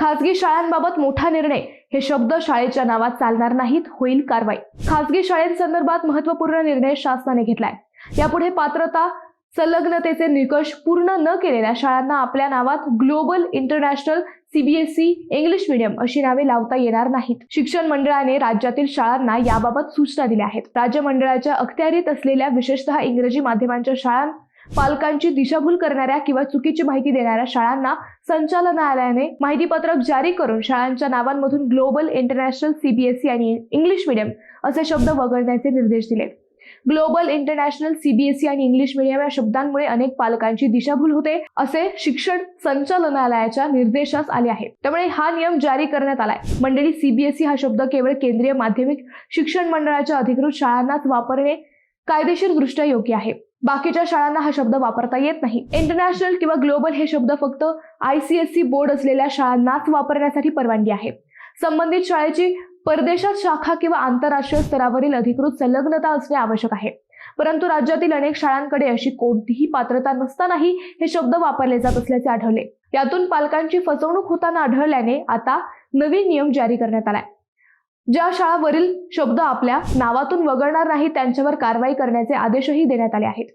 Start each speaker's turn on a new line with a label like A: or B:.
A: खासगी शाळांबाबत मोठा निर्णय. हे शब्द शाळेच्या नावात चालणार नाहीत होईल कारवाई. खासगी शाळेंसंदर्भात महत्त्वपूर्ण निर्णय शासनाने घेतलाय. यापुढे पात्रता संलग्नतेचे निकष पूर्ण न केलेल्या शाळांना आपल्या नावात global international CBSE English medium अशी नावे लावता येणार नाहीत. शिक्षण मंडळाने राज्यातील शाळांना याबाबत सूचना दिल्या आहेत. राज्य मंडळाच्या अखत्यारीत असलेल्या विशेषतः इंग्रजी माध्यमांच्या शाळां पालकांची दिशाभूल करणाऱ्या किंवा चुकीची माहिती देणाऱ्या शाळांना संचालनालयाने माहितीपत्रक जारी करून शाळांच्या नावांमधून ग्लोबल इंटरनॅशनल सीबीएसई आणि इंग्लिश मीडियम असे शब्द वगळण्याचे निर्देश दिले. ग्लोबल इंटरनॅशनल सीबीएसई आणि इंग्लिश मीडियम या शब्दांमुळे अनेक पालकांची दिशाभूल होते असे शिक्षण संचालनालयाच्या निर्देशास आले आहे. त्यामुळे हा नियम जारी करण्यात आलाय. मंडळी सीबीएसई हा शब्द केवळ केंद्रीय माध्यमिक शिक्षण मंडळाच्या अधिकृत शाळांनाच वापरणे कायदेशीर दृष्ट्या योग्य आहे. बाकीच्या शाळांना हा शब्द वापरता येत नाही. इंटरनॅशनल किंवा ग्लोबल हे शब्द फक्त आयसीएससी बोर्ड असलेल्या शाळांनाच वापरण्यासाठी परवानगी आहे. संबंधित शाळेची परदेशात शाखा किंवा आंतरराष्ट्रीय स्तरावरील अधिकृत संलग्नता असणे आवश्यक आहे. परंतु राज्यातील अनेक शाळांकडे अशी कोणतीही पात्रता नसतानाही हे शब्द वापरले जात असल्याचे आढळले. यातून पालकांची फसवणूक होताना आढळल्याने आता नवीन नियम जारी करण्यात आलाय. ज्या शाळा वरील शब्द आपल्या नावातून वगळणार नाही त्यांच्यावर कारवाई करण्याचे आदेशही देण्यात आले आहेत.